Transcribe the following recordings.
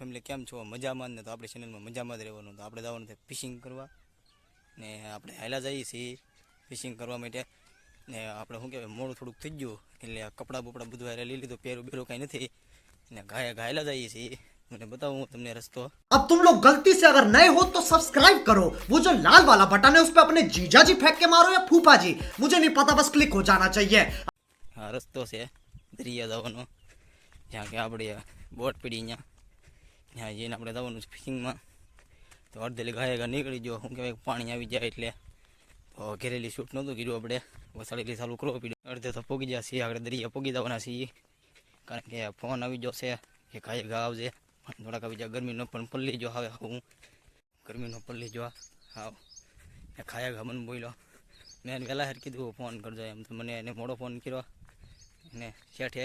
Family કેમ છો મજામાં જ ને તો આપણી ચેનલમાં મજામાં જ રહેવાનું તો આપણે જવાનું છે ફિશિંગ કરવા ને આપણે હાલા જઈએ છીએ ફિશિંગ કરવા માટે ને આપણે શું કહેવાય મોડું થોડુંક થઈ ગયું એટલે આ કપડાં બપડા બધું હારે લઈ લીધું પહેરું બેરું કાંઈ નથી ને ઘાયા ઘાયલા જઈએ છીએ મને બતાવું હું તમને રસ્તો अब तुम लोग गलती से अगर नए हो तो सब्सक्राइब करो वो जो लाल वाला बटन है उस पर अपने जीजा जी फेंक के मारो या फूफा जी मुझे नहीं पता बस क्लिक हो जाना चाहिए આ રસ્તો છે દરિયા જવાનો જ્યાં કે આપણે બોટ પડી ત્યાં ત્યાં જઈને આપણે જવાનું છે ફિશિંગમાં. તો અડધેલી ઘાય ગા નીકળી ગયો. શું કહેવાય, પાણી આવી જાય એટલે. તો ઘેરેલી શૂટ નહોતું કીધું આપણે. વસાડેલી ચાલુ કરવો પીડ્યું. અડધે તો પોગી ગયા છીએ. આપણે દરિયા પોગી જવાના છીએ. કારણ કે ફોન આવી છે કે ઘાય ઘા આવશે થોડાક આવી જાય. ગરમીનો પણ પલ્લી જો આવે હું ગરમીનો પલ્લી જો આવ. ખાયા ઘા મને બોલ્યો. મેં વહેલા હેર કીધું ફોન કરજો. એમ તો મને એને મોડો ફોન કર્યો. ને શેઠે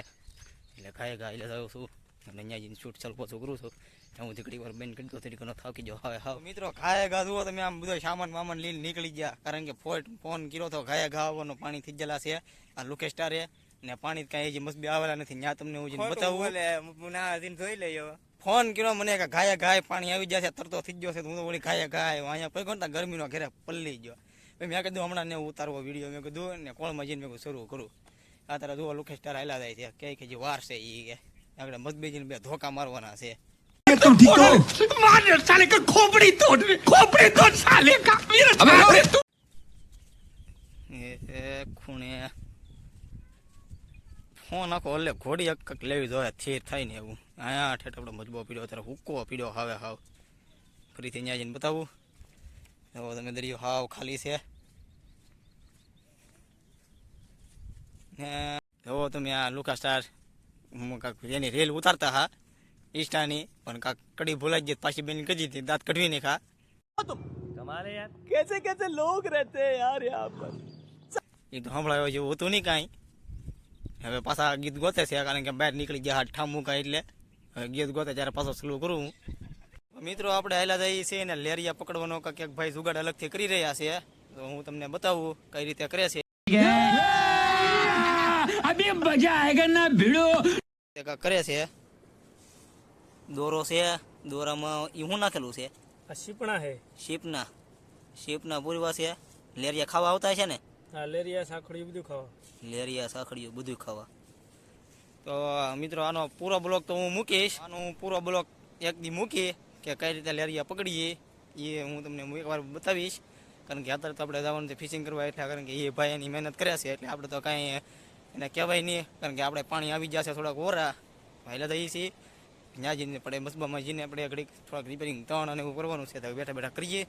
એટલે ખાય ઘા એટલે થયો છું. અને અહીંયા જઈને શૂટ ચાલુ પાછું કરું છું. હું ઘડી વાર બેન દો થોડીક ઘણો થાકી જાઓ હવે. હા મિત્રો ખાય ઘા જુઓ તમે આમ બધો સામાન મામાન લઈને નીકળી ગયા. કારણ કે ફોન ફોન કર્યો તો ખાયા ઘા આવવાનો પાણી થઈ ગયેલા છે. આ લુકેશ સ્ટારે ને પાણી કાંઈ જે મસ્બી આવેલા નથી. ત્યાં તમને હું જઈને બતાવું. જોઈ લેજો ફોન કર્યો મને કે ઘાયા ઘાય પાણી આવી જશે તરતો થઈ ગયો છે તો હું તો વળી ઘાયા ઘાય અહીંયા પૈકો ને ગરમીનો ઘેરે પલ્લી ગયો. મેં કીધું હમણાં ને ઉતારવો વીડિયો. મેં કીધું ને કોળમાં જઈને મેં શરૂ કરું. આ તારા જુઓ લુકેશ સ્ટાર હાલ્યા જાય છે. કઈ કે જે વાર છે એ કે. આપણે મતભેજીને બે ધોકા મારવાના છે. તો ઢીકો. માને સાલે કે ખોપડી તોડ ખૂણે. ફોન આખો એટલે ઘોડી એક લેવી જોઈએ થેર થાય ને એવું. અહીંયા આઠે આપણે મજબો પીડ્યો અત્યારે હુક્કો પીડ્યો હવે હાવ. ફરીથી ત્યાં જઈને બતાવું. તો તમે દરિયો હાવ ખાલી છે. ને જો તમે આ લુકા સ્ટાર કાક એની રેલ ઉતારતા હા ઈષ્ટાની પણ કાંક કડી ભૂલાઈ ગઈ પાછી બેન કજી હતી દાંત કઢવીને ખા તમારે યાર. કેસે કેસે લોગ રહેતે યાર યહાં પર. એ તો સંભળાયો જેવું હતું નહીં કાંઈ. હવે પાછા ગીત ગોતે છે કારણ કે બહાર નીકળી ગયા હાથ ઠામું કાંઈ એટલે. હવે ગીત ગોતે ત્યારે પાછો સ્લો કરું મિત્રો આપણે હાલા જઈએ છીએ ને લેરિયા પકડવાનો કાંઈક ભાઈ જુગાડ અલગથી કરી રહ્યા છે. તો હું તમને બતાવું કઈ રીતે કરે છે. અભી મજા ભીડો. તે કરે છે? દોરો છે દોરામાં એ હું નાખેલું છે? આ શીપણા હે શીપના. શીપના પૂરવા છે. લેરિયા ખાવા આવતા છે ને? આ લેરિયા સાખડી બધું ખાવા. લેરિયા સાખડીઓ બધું ખાવા. તો મિત્રો આનો પૂરો બ્લોક તો હું મૂકીશ. આનો હું પૂરો બ્લોક એક દી મૂકી કે કઈ રીતે લેરિયા પકડીએ એ હું તમને એકવાર બતાવીશ. કારણ કે અત્યારે તો આપણે જવાનું છે ફિશિંગ કરવા એટલે કારણ કે એ ભાઈ એની મહેનત કર્યા છે એટલે આપણે તો કાંઈ એને કહેવાય નહીં કારણ કે આપણે પાણી આવી જશે થોડાક ઓરા. પહેલાં જઈએ છીએ ત્યાં જઈને આપણે મસબામાં જઈને આપણે ઘડીક થોડાક રિપેરિંગ ત્રણ અને એવું કરવાનું છે તો બેઠા બેઠા કરીએ.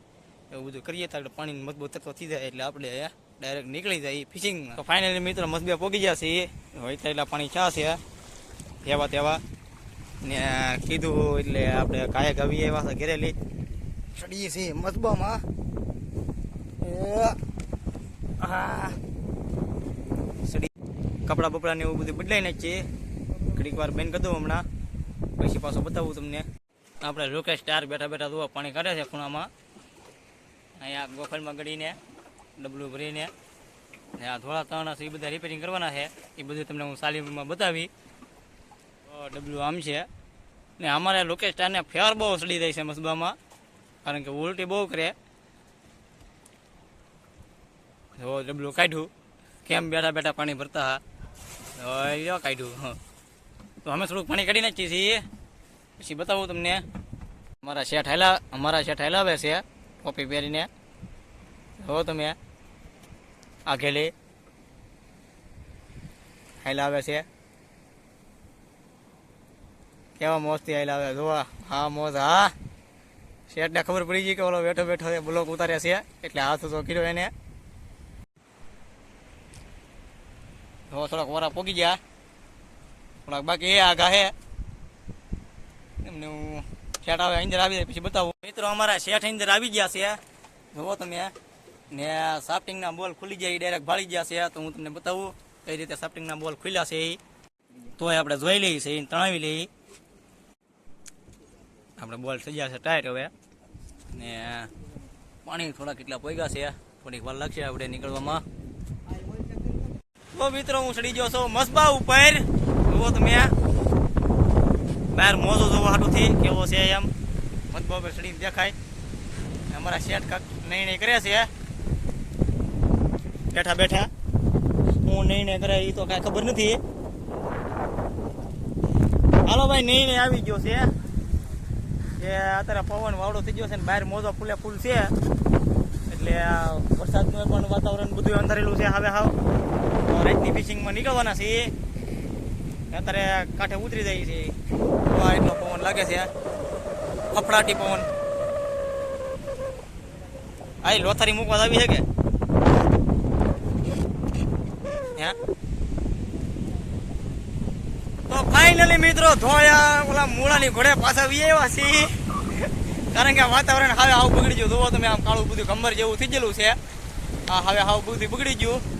એવું બધું કરીએ તો આપણે પાણી મજબૂત તત્વ થઈ જાય એટલે આપણે ડાયરેક્ટ નીકળી જાય ફિશિંગ તો ફાઇનલી મિત્રો મસબે પોગી ગયા છે હોય એટલા પાણી ચા છે? તેવા તેવા. ને કીધું એટલે આપણે કાયા ગાવી એવા છે ઘેરેલી. ચડીએ છીએ મસબામાં. એ, આ. સડી કપડાં બપડા ને એવું બધું બદલાઈ નાખીએ. ઘડીક વાર બેન કદું હમણાં. પછી પાછું બતાવું તમને. આપણે લોકેશ સ્ટાર બેઠા બેઠા જોવા પાણી કાઢે છે ખૂણામાં. અહીંયા ગોખલમાં ગળીને, ડબલું ભરીને, ને આ થોડા ત્રણ છે, એ બધા રિપેરિંગ કરવાના છે. એ બધું તમને હું સાલીમાં બતાવી. તો ડબલું આમ છે. ને અમારે લોકેશ સ્ટારને ફેર બહુ સડી જાય છે મસબામાં. કારણ કે ઉલટી બહુ કરે. જો ડબલું કાઢ્યું. કેમ બેઠા બેઠા પાણી ભરતા હા હવે લ્યો કાઢ્યું તો અમે થોડુંક પાણી કાઢી નાખીએ છીએ. પછી બતાવું તમને. અમારા શેઠ હેલા, અમારા શેઠ હાલાવે છે, ટોપી પહેરીને. જો તમે. આગેલી. હેલાવે છે. કેવા મોજથી હેલાવે જોવા. હા, મોજ, હા. શેઠને ખબર પડી ગઈ કે ઓલો બેઠો બેઠો બ્લોક ઉતાર્યા છે, એટલે હાથ તો કર્યો એને. તો થોડાક વરા પોગી ગયા. થોડાક બાકી એ આગા હે. એમને હું શેઠ આવે, અંદર આવી જાય, પછી બતાવું. મિત્રો, અમારા શેઠ અંદર આવી ગયા છે. જુઓ તમે. ને સાફ્ટિંગના બોલ ખુલી ગયા એ ડાયરેક્ટ ભાળી ગયા છે. તો હું તમને બતાવું કઈ રીતે સાફ્ટિંગના બોલ ખુલ્યા છે. એ તોય આપણે જોઈ લઈએ છે એને તણાવી લઈએ. આપણે બોલ થઈ ગયા છે ટાઈટ હવે. ને પાણી થોડા કેટલા પોગ્યા છે. થોડીક વાર લાગશે આપણે નીકળવામાં. તો મિત્રો હું ચડી ગયો છું. મસબા ઉપર. જુઓ તમે બહાર મોજો જોવા હાટુથી, કેવો છે એમ. મસબા પર ચડીને દેખાય. અમારા શેઠ કાક નિર્ણય કરે છે. બેઠા બેઠા. હું નિર્ણય કરે એ તો કાંઈ ખબર નથી. હાલો ભાઈ, નિર્ણય આવી ગયો છે. કે અત્યારે પવન વાવડો થઈ ગયો છે ને બહાર મોજો ફૂલે ફૂલ છે. એટલે વરસાદનું પણ વાતાવરણ બધું અંધારેલું છે હવે હાવ. તો ફિશિંગમાં નીકળવાના છે અત્યારે કાંઠે ઉતરી જાય છે આ એટલો પવન લાગે છે. ફફડાટી પવન. આ લોથારી મૂકવા આવી છે કે? તો ફાઇનલી મિત્રો, ધોળ્યા ઓલા મૂળાની ઘોડે પાછા વી આવ્યા છીએ. કારણ કે વાતાવરણ હવે હાવ બગડી ગયું. જોવો તમે આમ કાળું બધું કમર જેવું થઈ ગયેલું છે. આ હવે હાવ બધું બગડી ગયું.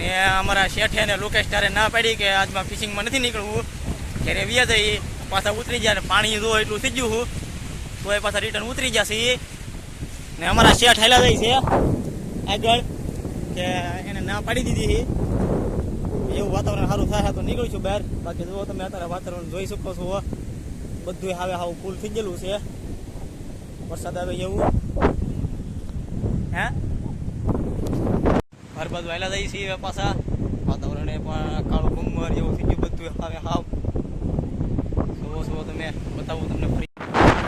ને અમારા શેઠે ને લોકેશ તારે ના પાડી કે આજમાં ફિશિંગમાં નથી નીકળવું. ત્યારે વ્યા જઈ, પાછા ઉતરી ગયા ને પાણી જો એટલું થઈ ગયું તો એ પાછા રિટર્ન ઉતરી છે ને અમારા શેઠ હેલા જાય છે આગળ, કે એને ના પાડી દીધી છે. એવું વાતાવરણ સારું થાય તો નીકળું છું બહાર. બાકી જુઓ તમે અત્યારે વાતાવરણ જોઈ શકો છો બધું હવે હાવ ફૂલ થઈ ગયેલું છે. વરસાદ આવે એવું. હે? ઘર વહેલા જઈએ છીએ પાછા. વાતાવરણ પણ કાળું ગુમર જેવું થઈ ગયું બધું હવે હાવ. જુઓ જુઓ તમે, બતાવું તમને ફરી.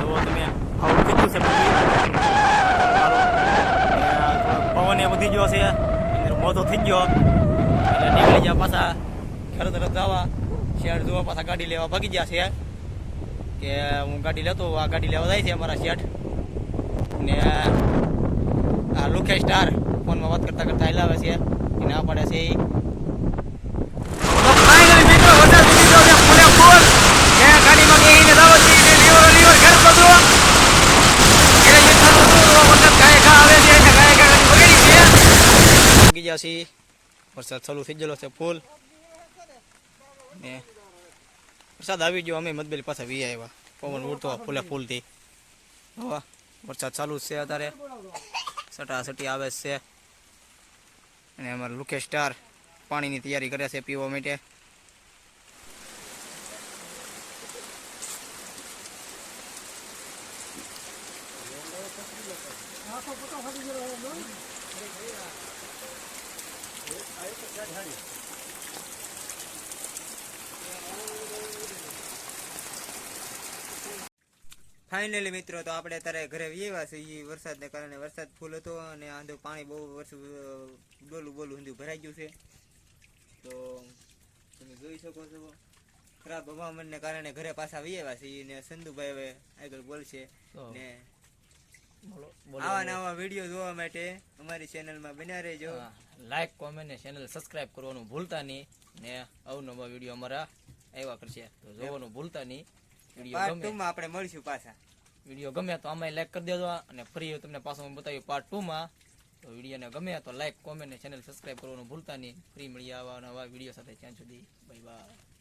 જુઓ તમે, હાવ ગયું છે પવન એ વધી ગયો છે. અંદર મોટો થઈ ગયો. એટલે નીકળી ગયા પાછા. ઘર તરફ જવા. શેઠ જોવા પાછા ગાડી લેવા ભાગી ગયા છે. કે હું ગાડી લેતો આ ગાડી લેવા જાય છે અમારા શેઠ. ને આ લુકે સ્ટાર. ફોનમાં વાત કરતા કરતા હલાવે છે. એ ના પાડે છે. મિત્રો વરસાદ ચાલુ થઈ ગયેલો છે ફૂલ. ને વરસાદ આવી ગયો. અમે મતબેલી પાછા વી આવ્યા પવન ઉડતો ફૂલે ફૂલથી. હવા વરસાદ ચાલુ છે અત્યારે. સટા સટી આવે છે. અને અમારા લુકે સ્ટાર પાણીની તૈયારી કરે છે પીવા માટે. ફાઇનલી મિત્રો તો આપણે અત્યારે ઘરે વ્યવા છે એ વરસાદને કારણે વરસાદ ફૂલ હતો અને આંધો પાણી બહુ વર્ષ ડોલું બોલું ઊંધું ભરાઈ ગયું છે. તો તમે જોઈ શકો છો. ખરાબ હવામાનને કારણે ઘરે પાછા વ્યવા છે ને સંધુભાઈ હવે આગળ બોલશે ને આવા નવા વીડિયો જોવા માટે અમારી ચેનલમાં બન્યા રહેજો. લાઈક કોમેન્ટ ને ચેનલ સબસ્ક્રાઇબ કરવાનું ભૂલતા નહીં ને અવનવા વીડિયો અમારા આવ્યા કરશે. તો જોવાનું ભૂલતા નહીં. વીડિયો ગમે. માં આપણે મળીશું પાછા. વીડિયો ગમે તો આમાં લાઈક કરી દેજો અને ફરી તમને પાછો હું બતાવ્યું પાર્ટ ટુ માં તો વિડીયોને ગમે તો લાઈક કોમેન્ટ ને ચેનલ સબસ્ક્રાઇબ કરવાનું ભૂલતા નહીં. ફ્રી મળી આવા નવા વીડિયો સાથે. ત્યાં સુધી બાય બાય